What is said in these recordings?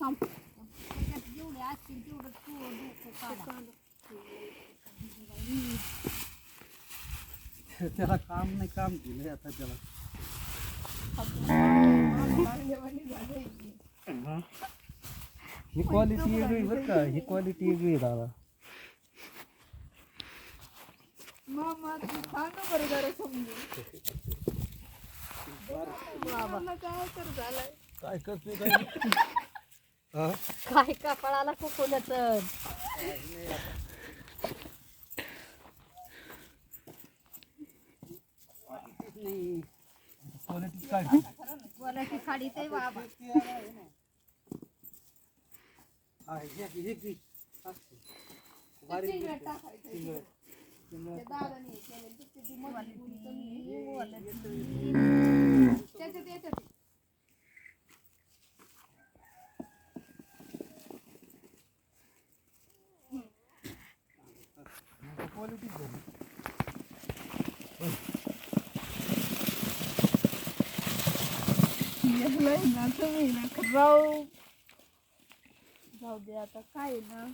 त्याच्यात जेवढे असतील तेवढं तू डोकं काढा त्याला काम नाही काम दिलंय आता त्याला. हा. क्वालिटी वेगळी बरं का? ही क्वालिटी वेगळी दादा. मामा तू सांग ना बरं जरा समजून. मामाला काय तर झालंय काय करतोय काय? काय कपाळाला तर क्वालिटी साडी ते बाबा हा, हे घे, हे घे. असं. बारीक चिंगळं. चिंगळं. त्याच्यात येतात क्वालिटी राव. जाऊ दे आता काय ना?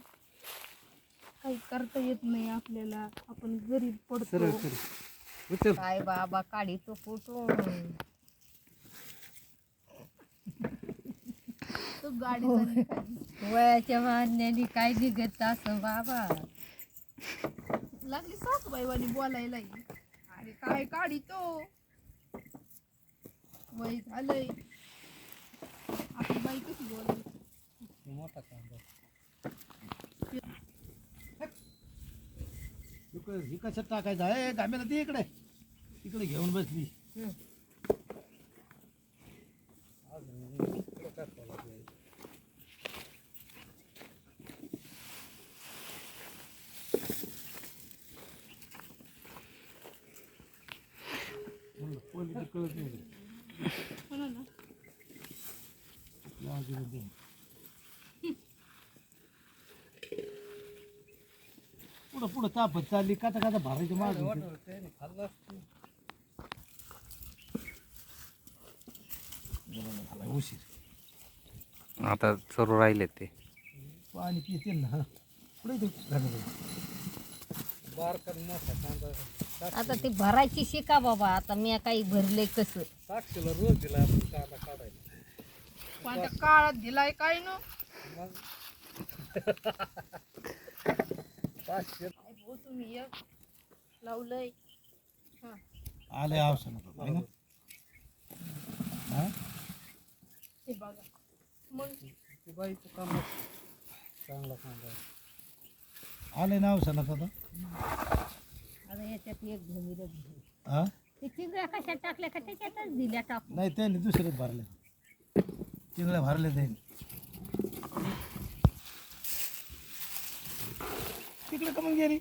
काही करता येत नाही आपल्याला. आपण गरीब सरळ पडतो उचल. काय बाबा काढी तो कुठून तो गाडीचा निकाल. वयाच्या मान्याने काय निघत असं बाबा? लागली सासूबाईवानी बोलायला अरे काय काढी तो? वय झालंय. आपली बाई कशी बोलायची मोठा ही कशात टाकायचं? आहे गाम्याला ती इकडे. इकडे घेऊन बसली कळत नाही. पुढं पुढं तापत चालली काता काता भरायची माग. उशीर आता सर्व राहिले ते. पाणी पिते ना. पुढे बारका मोठा कांदा. आता ती भरायची शिका बाबा आता मी काही भरले कसं? रोज दिला आपण कांदा काढायला. कोणत्या काळात दिलाय काय न? मग? पाचशे तुम्ही एक लावलंय. हा. आले आवश्यक हे बघा. मग? काम चांगला कांदा आले ना आवश्यक आता आता याच्यात एक घमिरच घे. हा ते चिंगळ्या टाकल्या का त्याच्यातच दिल्या टाकून? नाही त्यांनी दुसरे भरले. चिंगड्या भरले त्यांनी. तिकडे का मग गेली.